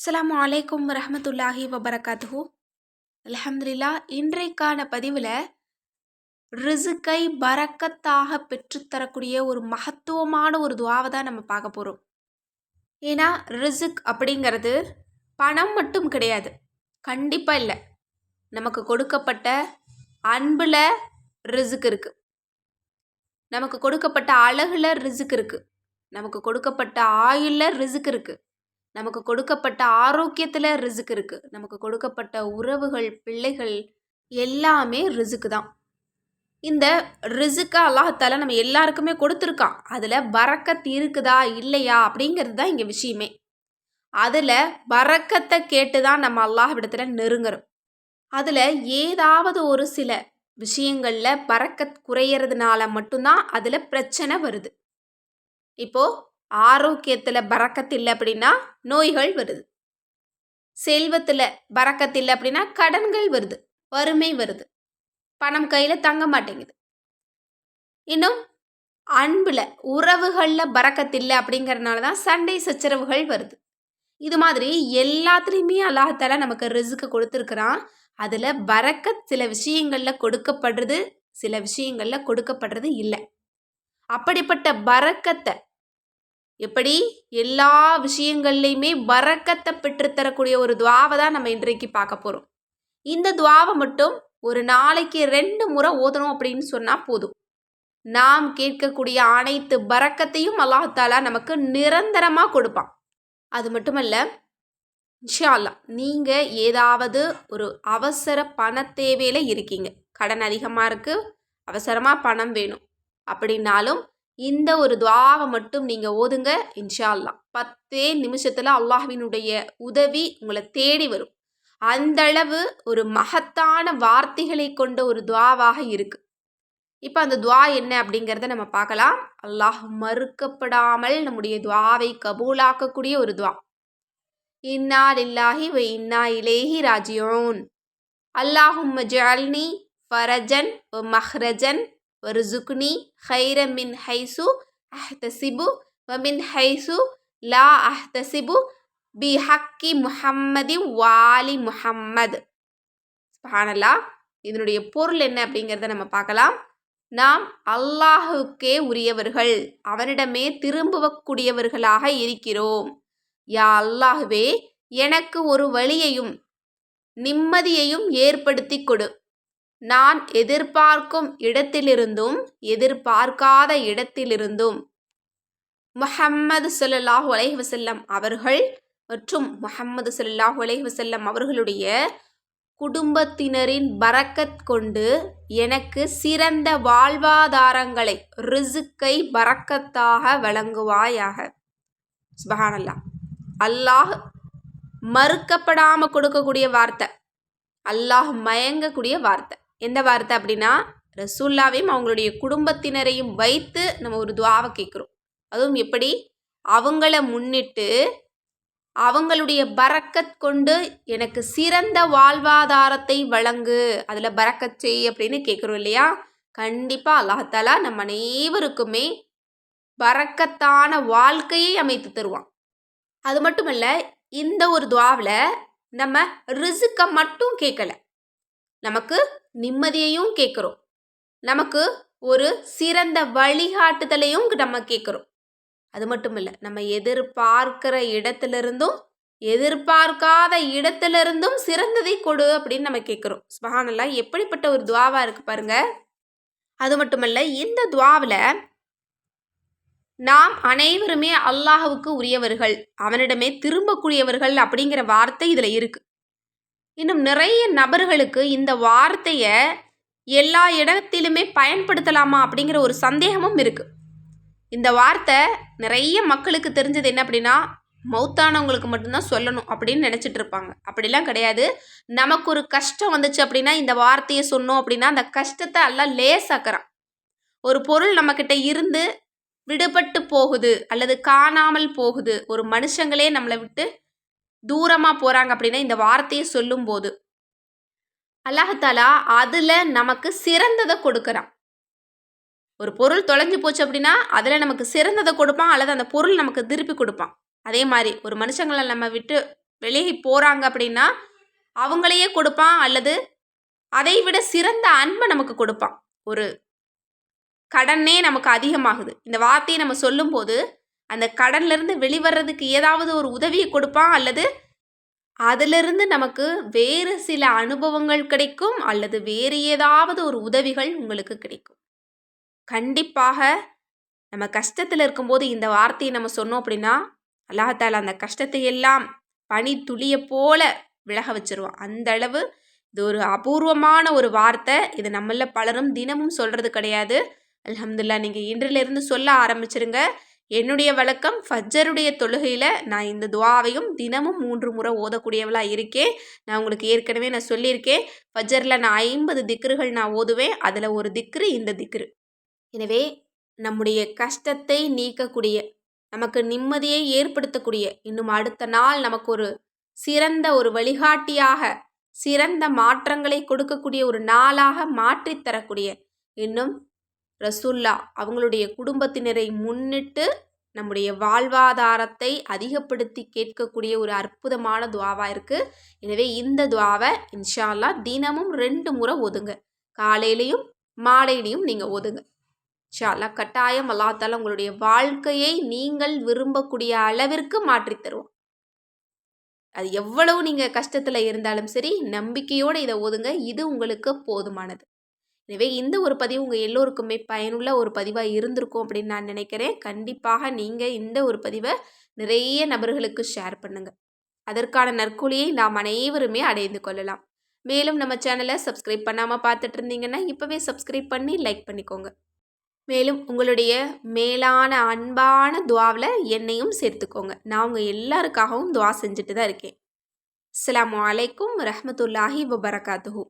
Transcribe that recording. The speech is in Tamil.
அஸ்லாம் அலைக்கும் வரஹமத்துல்லாஹி வபரகாத்து அலமதுல்லா இன்றைக்கான பதிவில் ரிசுக்கை பறக்கத்தாக பெற்றுத்தரக்கூடிய ஒரு மகத்துவமான ஒரு துவாவை தான் நம்ம பார்க்க போகிறோம் ஏன்னா ரிசுக் அப்படிங்கிறது பணம் மட்டும் கிடையாது. கண்டிப்பாக இல்லை. நமக்கு கொடுக்கப்பட்ட அன்பில் ரிசுக் இருக்குது நமக்கு கொடுக்கப்பட்ட அழகில் ரிசுக் இருக்குது நமக்கு கொடுக்கப்பட்ட ஆயுளில் ரிசுக் இருக்குது நமக்கு கொடுக்கப்பட்ட ஆரோக்கியத்தில் ரிசுக்கு இருக்குது நமக்கு கொடுக்கப்பட்ட உறவுகள் பிள்ளைகள் எல்லாமே ரிசுக்கு தான். இந்த ரிசுக்கை அல்லாஹால நம்ம எல்லாருக்குமே கொடுத்துருக்கான். அதில் பறக்கத் இருக்குதா இல்லையா அப்படிங்கிறது தான் இங்கே விஷயமே. அதில் பறக்கத்தை கேட்டு தான் நம்ம அல்லாஹ்விடத்தில் நெருங்குறோம். அதில் ஏதாவது ஒரு சில விஷயங்களில் பறக்கத் குறையிறதுனால மட்டும்தான் அதில் பிரச்சனை வருது. இப்போது ஆரோக்கியத்தில் பறக்கத்தில்லை அப்படின்னா நோய்கள் வருது. செல்வத்தில் பறக்கத்தில்லை அப்படின்னா கடன்கள் வருது வறுமை வருது. பணம் கையில் தங்க மாட்டேங்குது. இன்னும் அன்பில் உறவுகளில் பறக்கத்தில்லை அப்படிங்கிறனால தான் சண்டை சச்சரவுகள் வருது. இது மாதிரி எல்லாத்துலேயுமே அல்லாஹால நமக்கு ரிசுக்கு கொடுத்துருக்குறான். அதில் பறக்க சில விஷயங்களில் கொடுக்கப்படுறது சில விஷயங்களில் கொடுக்கப்படுறது இல்லை. அப்படிப்பட்ட பறக்கத்தை எப்படி? எல்லா விஷயங்கள்லையுமே வரக்கத்தை பெற்றுத்தரக்கூடிய ஒரு துவாவை தான் நம்ம இன்றைக்கு பார்க்க போகிறோம் இந்த துவாவை மட்டும் ஒரு நாளைக்கு ரெண்டு முறை ஓதணும் அப்படின்னு சொன்னால் போதும். நாம் கேட்கக்கூடிய அனைத்து பறக்கத்தையும் அல்லாஹாலா நமக்கு நிரந்தரமாக கொடுப்பான். அது மட்டுமல்ல இன்ஷால்லா நீங்கள் ஏதாவது ஒரு அவசர பண தேவையில் இருக்கீங்க. கடன் அதிகமாக இருக்குது அவசரமாக பணம் வேணும். அப்படின்னாலும் இந்த ஒரு துவாவை மட்டும் நீங்கள் ஓதுங்க இன்ஷா பத்தே நிமிஷத்தில் அல்லாஹ்வினுடைய உதவி உங்களை தேடி வரும். அந்தளவு ஒரு மகத்தான வார்த்தைகளை கொண்ட ஒரு துவாவாக இருக்குது இப்போ அந்த துவா என்ன அப்படிங்கிறத நம்ம பார்க்கலாம். அல்லாஹ் மறுக்கப்படாமல் நம்முடைய துவாவை கபூலாக்கக்கூடிய ஒரு துவா. இன்னா லில்லாஹி வ இன்னா இலேஹி ராஜியோன். அல்லாஹும் ஜல்னி ஃபரஜன் ஒ மஹ்ரஜன் வர்சுக்னி ஹைர மின் ஹைசு அஹ்தசிபு வமின் ஹைசு லா அஹ்தசிபு பி ஹக்கி முஹம்மதி வாலி முஹம்மது ஸ்பஹானல்லா இதனுடைய பொருள் என்ன அப்படிங்கிறத நம்ம பார்க்கலாம். நாம் அல்லாஹுக்கே உரியவர்கள். அவனிடமே திரும்பக்கூடியவர்களாக இருக்கிறோம். யா அல்லாஹுவே எனக்கு ஒரு வழியையும் நிம்மதியையும் ஏற்படுத்தி கொடு. நான் எதிர்பார்க்கும் இடத்திலிருந்தும் எதிர்பார்க்காத இடத்திலிருந்தும். முஹம்மது சொல்லல்லாஹு அலைஹி வசல்லம் அவர்கள் மற்றும் முஹம்மது சொல்லல்லாஹு அலைஹி வசல்லம் அவர்களுடைய குடும்பத்தினரின் பறக்கத் கொண்டு எனக்கு சிறந்த வாழ்வாதாரங்களை ரிசுக்கை பறக்கத்தாக வழங்குவாயாக. சுபஹானல்லா. அல்லாஹ் மறுக்கப்படாமல் கொடுக்கக்கூடிய வார்த்தை. அல்லாஹ் மயங்கக்கூடிய வார்த்தை. எந்த வார்த்தை அப்படின்னா ரசூல்லாவையும் அவங்களுடைய குடும்பத்தினரையும் வைத்து நம்ம ஒரு துவாவை கேட்குறோம். அதுவும் எப்படி? அவங்கள முன்னிட்டு அவங்களுடைய பறக்கத் கொண்டு எனக்கு சிறந்த வாழ்வாதாரத்தை வழங்கு அதில் பறக்கச் செய் அப்படின்னு கேட்குறோம் இல்லையா? கண்டிப்பாக அல்லாஹாலா நம்ம அனைவருக்குமே பறக்கத்தான வாழ்க்கையை அமைத்து தருவான். அது மட்டுமல்ல இந்த ஒரு துவாவில் நம்ம ரிசுக்கை மட்டும் கேட்கல. நமக்கு நிம்மதியையும் கேட்குறோம். நமக்கு ஒரு சிறந்த வழிகாட்டுதலையும் நம்ம கேட்குறோம். அது மட்டும் இல்லை நம்ம எதிர்பார்க்கிற இடத்துலேருந்தும் எதிர்பார்க்காத இடத்துலேருந்தும் சிறந்ததை கொடு அப்படின்னு நம்ம கேட்குறோம். ஸ்மஹானல்லாம் எப்படிப்பட்ட ஒரு துவாவாக இருக்குது பாருங்க. அது மட்டுமல்ல இந்த துவாவில் நாம் அனைவருமே அல்லாஹுவுக்கு உரியவர்கள் அவனிடமே திரும்பக்கூடியவர்கள் அப்படிங்கிற வார்த்தை இதில் இருக்குது இன்னும் நிறைய நபர்களுக்கு இந்த வார்த்தையை எல்லா இடத்திலுமே பயன்படுத்தலாமா அப்படிங்கிற ஒரு சந்தேகமும் இருக்குது இந்த வார்த்தை நிறைய மக்களுக்கு தெரிஞ்சது என்ன அப்படின்னா மௌத்தானவங்களுக்கு மட்டும்தான் சொல்லணும் அப்படின்னு நினச்சிட்டு இருப்பாங்க. அப்படிலாம் கிடையாது. நமக்கு ஒரு கஷ்டம் வந்துச்சு அப்படின்னா இந்த வார்த்தையை சொன்னோம் அப்படின்னா அந்த கஷ்டத்தை எல்லாம் லேசாக்குறான். ஒரு பொருள் நம்மக்கிட்ட இருந்து விடுபட்டு போகுது அல்லது காணாமல் போகுது. ஒரு மனுஷங்களே நம்மளை விட்டு தூரமாக போகிறாங்க அப்படின்னா இந்த வார்த்தையை சொல்லும்போது அல்லாஹாலா அதில் நமக்கு சிறந்ததை கொடுக்குறான். ஒரு பொருள் தொலைஞ்சு போச்சு அப்படின்னா அதில் நமக்கு சிறந்ததை கொடுப்பான் அல்லது அந்த பொருள் நமக்கு திருப்பி கொடுப்பான். அதே மாதிரி ஒரு மனுஷங்களை நம்ம விட்டு வெளியே போகிறாங்க அப்படின்னா அவங்களையே கொடுப்பான் அல்லது அதை விட சிறந்த அன்பை நமக்கு கொடுப்பான். ஒரு கடனே நமக்கு அதிகமாகுது. இந்த வார்த்தையை நம்ம சொல்லும்போது அந்த கடன்லேருந்து வெளிவர்றதுக்கு ஏதாவது ஒரு உதவியை கொடுப்பான் அல்லது அதிலிருந்து நமக்கு வேறு சில அனுபவங்கள் கிடைக்கும்? அல்லது வேறு ஏதாவது ஒரு உதவிகள் உங்களுக்கு கிடைக்கும்? கண்டிப்பாக நம்ம கஷ்டத்தில் இருக்கும்போது இந்த வார்த்தையை நம்ம சொன்னோம் அப்படின்னா அல்லாஹால அந்த கஷ்டத்தை எல்லாம் பனி துளியை போல விலக வச்சிருவான். அந்த அளவு இது ஒரு அபூர்வமான ஒரு வார்த்தை. இது நம்மள பலரும் தினமும் சொல்கிறது கிடையாது. அலமதுல்லா நீங்கள் இன்றிலிருந்து சொல்ல ஆரம்பிச்சிருங்க. என்னுடைய வழக்கம் ஃபஜ்ஜருடைய தொழுகையில் நான் இந்த துவாவையும் தினமும் மூன்று முறை ஓதக்கூடியவளாக இருக்கேன் நான் உங்களுக்கு ஏற்கனவே நான் சொல்லியிருக்கேன். ஃபஜ்ஜரில் நான் ஐம்பது திக்ருகள் நான் ஓதுவேன். அதில் ஒரு திக்ரு இந்த திக்ரு. எனவே நம்முடைய கஷ்டத்தை நீக்கக்கூடிய நமக்கு நிம்மதியை ஏற்படுத்தக்கூடிய இன்னும் அடுத்த நாள் நமக்கு ஒரு சிறந்த ஒரு வழிகாட்டியாக சிறந்த மாற்றங்களை கொடுக்கக்கூடிய ஒரு நாளாக மாற்றித்தரக்கூடிய இன்னும் ரசுல்லா அவங்களுடைய குடும்பத்தினரை முன்னிட்டு நம்முடைய வாழ்வாதாரத்தை அதிகப்படுத்தி கேட்கக்கூடிய ஒரு அற்புதமான துவாவாக இருக்குது எனவே இந்த துவாவை இன்ஷால்லா தினமும் ரெண்டு முறை ஒதுங்க காலையிலையும் மாலையிலையும் நீங்கள் ஒதுங்க இன்ஷால்லா கட்டாயம் அல்லாத்தால உங்களுடைய வாழ்க்கையை நீங்கள் விரும்பக்கூடிய அளவிற்கு மாற்றி தருவோம் அது எவ்வளவு நீங்கள் கஷ்டத்தில் இருந்தாலும் சரி நம்பிக்கையோடு இதை ஒதுங்க இது உங்களுக்கு போதுமானது. எனவே இந்த ஒரு பதிவு உங்கள் எல்லோருக்குமே பயனுள்ள ஒரு பதிவாக இருந்திருக்கும் அப்படின்னு நான் நினைக்கிறேன். கண்டிப்பாக நீங்கள் இந்த ஒரு பதிவை நிறைய நபர்களுக்கு ஷேர் பண்ணுங்கள் அதற்கான நற்கூலியை நாம் அனைவருமே அடைந்து கொள்ளலாம். மேலும் நம்ம சேனலை சப்ஸ்கிரைப் பண்ணாமல் பார்த்துட்டு இருந்தீங்கன்னா இப்போவே சப்ஸ்கிரைப் பண்ணி லைக் பண்ணிக்கோங்க. மேலும் உங்களுடைய மேலான அன்பான துவாவில் என்னையும் சேர்த்துக்கோங்க. நான் உங்கள் எல்லாருக்காகவும் துவா செஞ்சுட்டு தான் இருக்கேன். அஸ்லாம் வலைக்கும் ரஹமத்துல்லாஹி வபரகாத்துஹூ.